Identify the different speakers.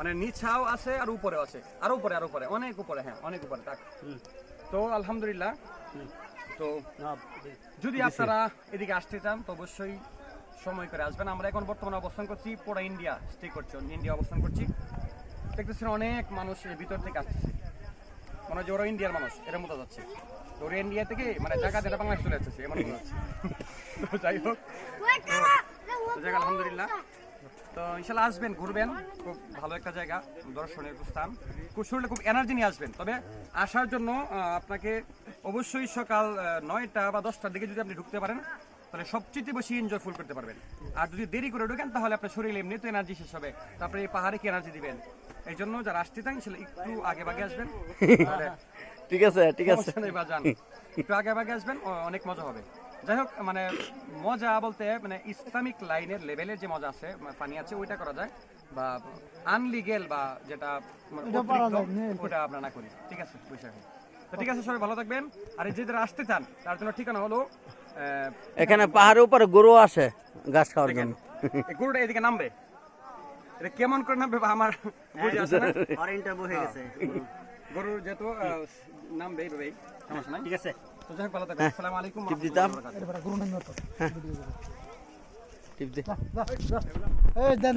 Speaker 1: মানে নিচাও আছে আর উপরেও আছে। আর উপরে আর উপরে অনেক উপরে হ্যাঁ অনেক উপরে তাক। তো আলহামদুলিল্লাহ। তো যদি আপনারা এদিকে আসতে চান তো অবশ্যই সময় করে আসবেন। আমরা এখন বর্তমানে অবস্থান করছি পোড়া ইন্ডিয়া স্টে করছি ইন্ডিয়া অবস্থান করছি। দেখতেছেন অনেক মানুষ এর ভিতর থেকে আসতেছে মনে হয় যে ওরা ইন্ডিয়ার মানুষ এর মতো যাচ্ছে। তো ওরা ইন্ডিয়া থেকে মানে জায়গা যেটা বাংলাদেশ চলে যাচ্ছে এমন মনে হচ্ছে তো যাই হোক আলহামদুলিল্লাহ। তো ইনশাল্লাহ আসবেন ঘুরবেন। খুব ভালো একটা জায়গা দর্শনের স্থান। খুব শরীরে খুব এনার্জি নিয়ে আসবেন। তবে আসার জন্য আপনাকে অবশ্যই সকাল নয়টা বা দশটার দিকে যদি আপনি ঢুকতে পারেন তাহলে সবচেয়ে বেশি এনজয় ফুল করতে পারবেন। আর যদি দেরি করে ঢুকেন তাহলে আপনার শরীরে এমনি তো এনার্জি শেষ হবে। তারপরে এই পাহাড়ে কি এনার্জি দিবেন? এই জন্য যারা আসতে চান একটু আগে ভাগে আসবেন।
Speaker 2: ঠিক আছে ঠিক আছে।
Speaker 1: একটু আগে আগে আসবেন অনেক মজা হবে। যাই হোক মানে মজা বলতে মানে ইসলামিক লাইনের লেভেলের যে মজা আছে মানে পানি আছে ওইটা করা যায়। বা আনলিগেল বা যেটা মানে ওটা আমরা না করি। ঠিক আছে বিষয় তো ঠিক আছে সবাই ভালো থাকবেন। আর এই যে যারা আসতে চান তার জন্য ঠিকানা হলো
Speaker 2: এখানে পাহাড়ের উপরে গরু আসে ঘাস খাওয়ার জন্য।
Speaker 1: এই গরুটা এদিকে নামবে। এটা কেমন করে নামবে বা আমার বুঝে আসে না।
Speaker 3: অরেঞ্জটা বহে গেছে।
Speaker 1: গরুর যেহেতু আহ, নামবে এইভাবেই সমস্যা নাই।
Speaker 3: ঠিক আছে।
Speaker 1: তো যাই হোক ভালো থাকবেন আসসালামু আলাইকুম
Speaker 2: টিপ দিতাম।
Speaker 1: বারাকাতুহু।
Speaker 2: টিপ দে।
Speaker 4: এই দেন।